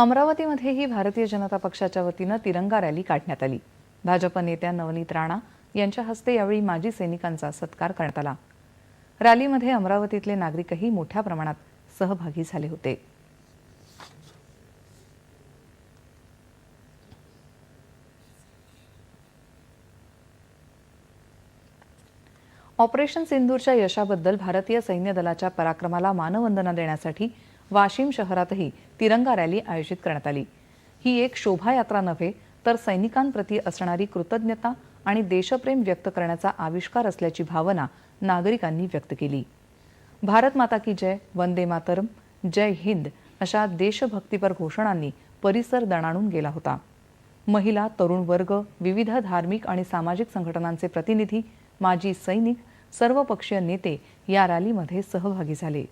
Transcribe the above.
अमरावतीमध्येही भारतीय जनता पक्षाच्या वतीनं तिरंगा रॅली काढण्यात आली. भाजप नेत्या नवनीत राणा यांच्या हस्ते यावेळी माजी सैनिकांचा सत्कार करण्यात आला. रॅलीमध्ये अमरावतीतले नागरिकही मोठ्या प्रमाणात सहभागी झाले होते. ऑपरेशन सिंदूरच्या यशाबद्दल भारतीय सैन्य दलाच्या पराक्रमाला मानवंदना देण्यासाठी वाशिम शहरातही तिरंगा रॅली आयोजित करण्यात आली. ही एक शोभायात्रा नव्हे तर सैनिकांप्रती असणारी कृतज्ञता आणि देशप्रेम व्यक्त करण्याचा आविष्कार असल्याची भावना नागरिकांनी व्यक्त केली. भारत माता की जय वंदे मातरम जय हिंद अशा देशभक्तीपर घोषणांनी परिसर दणाणून गेला होता. महिला तरुण वर्ग विविध धार्मिक आणि सामाजिक संघटनांचे प्रतिनिधी माजी सैनिक सर्वपक्षीय नेते या रॅलीमध्ये सहभागी झाले.